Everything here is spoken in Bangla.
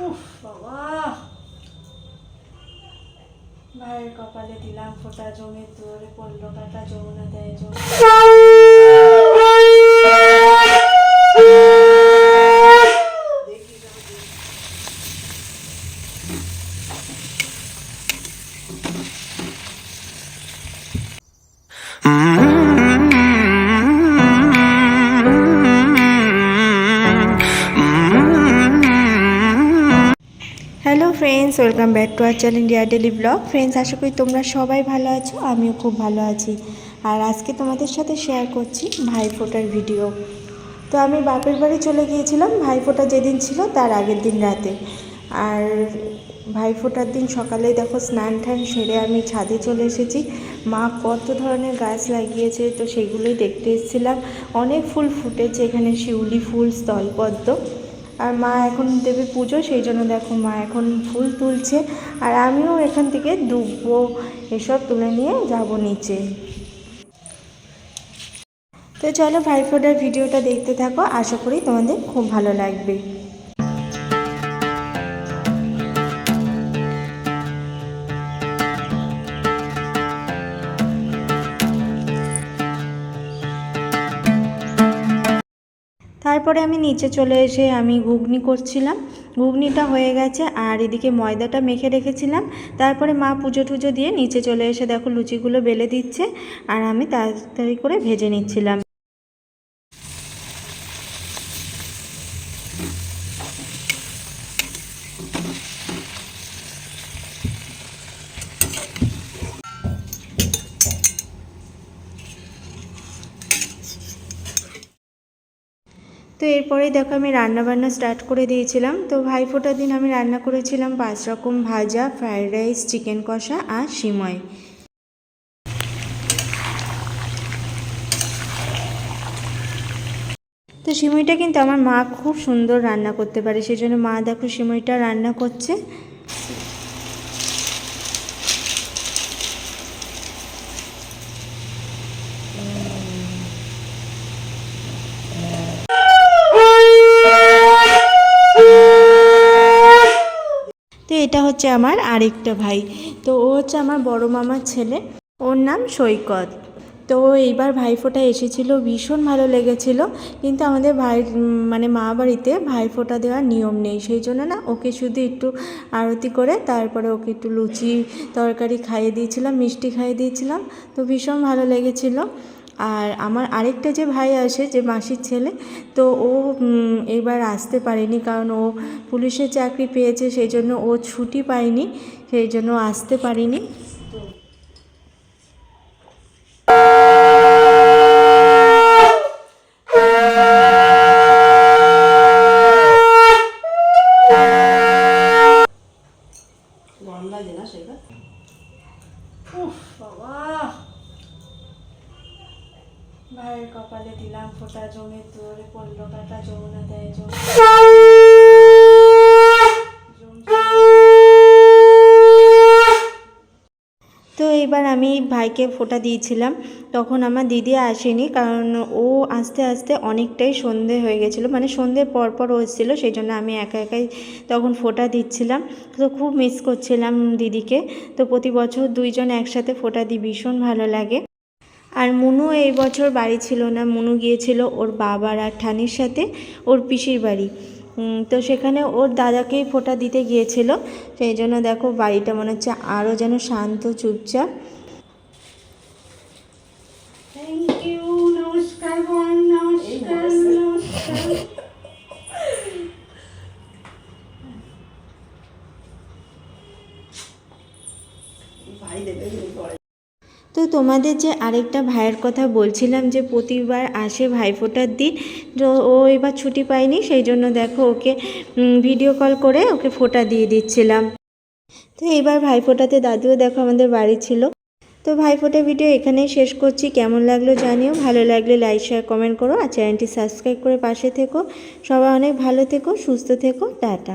উফ বাবা ভাইয়ের কপালে দিলাম ফোটা জমে তোরে পড়ল কাটা যমুনা দেয় জমে। Friends welcome back to our channel India daily blog friends আশা করি তোমরা সবাই ভালো আছো, আমিও খুব ভালো আছি। আর আজকে তোমাদের সাথে শেয়ার করছি ভাইফোঁটার ভিডিও তো আমি বাপের বাড়ি চলে গিয়েছিলাম ভাইফোঁটা যেদিন ছিল তার আগের দিন রাতে। আর ভাইফোঁটার দিন সকালে দেখো স্নান টান সেরে আমি ছাদে চলে এসেছি। মা কত ধরনের গাছ লাগিয়েছে, তো সেগুলোই দেখতে এসেছিলাম। অনেক ফুল ফুটেছে, এখানে শিউলি ফুল, স্থলপদ্ম। আর মা এখন দেবে পুজো, সেই জন্য দেখো মা এখন ফুল তুলছে। আর আমিও এখান থেকে ডুববো এসব তুলে নিয়ে যাব নিচে। তো চলো ভাইফোডার ভিডিওটা দেখতে থাকো, আশা করি তোমাদের খুব ভালো লাগবে। তারপরে আমি নিচে চলে এসে আমি ঘুগনি করছিলাম। ঘুগনিটা হয়ে গেছে আর এদিকে ময়দাটা মেখে রেখেছিলাম। তারপরে মা পুজো টুজো দিয়ে নিচে চলে এসে দেখো লুচিগুলো বেলে দিচ্ছে আর আমি তাড়াতাড়ি করে ভেজে নিচ্ছিলাম। তো এরপরে দেখো আমি রান্না বান্না স্টার্ট করে দিয়েছিলাম। তো ভাইফোঁটার দিন আমি রান্না করেছিলাম পাঁচ রকম ভাজা ফ্রায়েড রাইস চিকেন কষা আর সিময়। তো সিমইটা কিন্তু আমার মা খুব সুন্দর রান্না করতে পারে সেই জন্য মা দেখো সিমইটা রান্না করছে। তো এটা হচ্ছে আমার আরেকটা ভাই। তো ও হচ্ছে আমার বড় মামার ছেলে। ওর নাম সৈকত। তো এইবার ভাইফোঁটা এসেছিল, ভীষণ ভালো লেগেছিল। কিন্তু আমাদের ভাই মানে মা বাড়িতে ভাইফোঁটা দেওয়ার নিয়ম নেই। সেই জন্য না, ওকে শুধু একটু আরতি করে তারপরে ওকে একটু লুচি তরকারি খাইয়ে দিয়েছিলাম, মিষ্টি খাইয়ে দিয়েছিলাম। তো ভীষণ ভালো লেগেছিল। আর আমার আরেকটা যে ভাই আসে যে মাসির ছেলে তো ও এবার আসতে পারেনি কারণ ও পুলিশের চাকরি পেয়েছে সেই জন্য ও ছুটি পায়নি সেই জন্য আসতে পারেনি। গন্ধ লাগে না সেটা? উফ বাবা। ভাইয়ের কপালে দিলাম ফোটা, জমে তোরে পড়ল কাটা, যমুনা দেয় জমে। তো এবার আমি ভাইকে ফোঁটা দিয়েছিলাম। তখন আমার দিদি আসেনি কারণ ও আস্তে আস্তে অনেকটাই সন্ধে হয়ে গেছিল। মানে সন্ধ্যের পর পর ও সেই জন্য আমি একা একাই তখন ফোঁটা দিচ্ছিলাম। তো খুব মিস করছিলাম দিদিকে। তো প্রতি বছর দুইজন একসাথে ফোঁটা দিই, ভীষণ ভালো লাগে। আর মুনু এই বছর বাড়ি ছিল না। মুনু গিয়েছিল ওর বাবার আর ঠানির সাথে ওর পিসির বাড়ি। তো সেখানে ওর দাদাকেই ফোঁটা দিতে গিয়েছিল। সেই জন্য দেখো বাড়িটা মনে হচ্ছে আরও যেন শান্ত চুপচাপ। থ্যাংক ইউ নমস্কার নমস্কার নমস্কার। ভাই দেবে পরে তো তোমাদের যে আরেকটা ভাইয়ের কথা বলছিলাম যে প্রতিবার আসে ভাইফোঁটার দিন ও এবার ছুটি পায়নি, সেই জন্য দেখো ওকে ভিডিও কল করে ওকে ফোঁটা দিয়ে দিচ্ছিলাম। তো এবার ভাইফোঁটাতে দাদুও দেখো আমাদের বাড়ি ছিল। তো ভাইফোঁটা ভিডিও এখানেই শেষ করছি। কেমন লাগল জানিও, ভালো লাগলে লাইক শেয়ার কমেন্ট করো আর চ্যানেলটি সাবস্ক্রাইব করে পাশে থেকো। সবাই অনেক ভালো থেকো, সুস্থ থেকো, টাটা।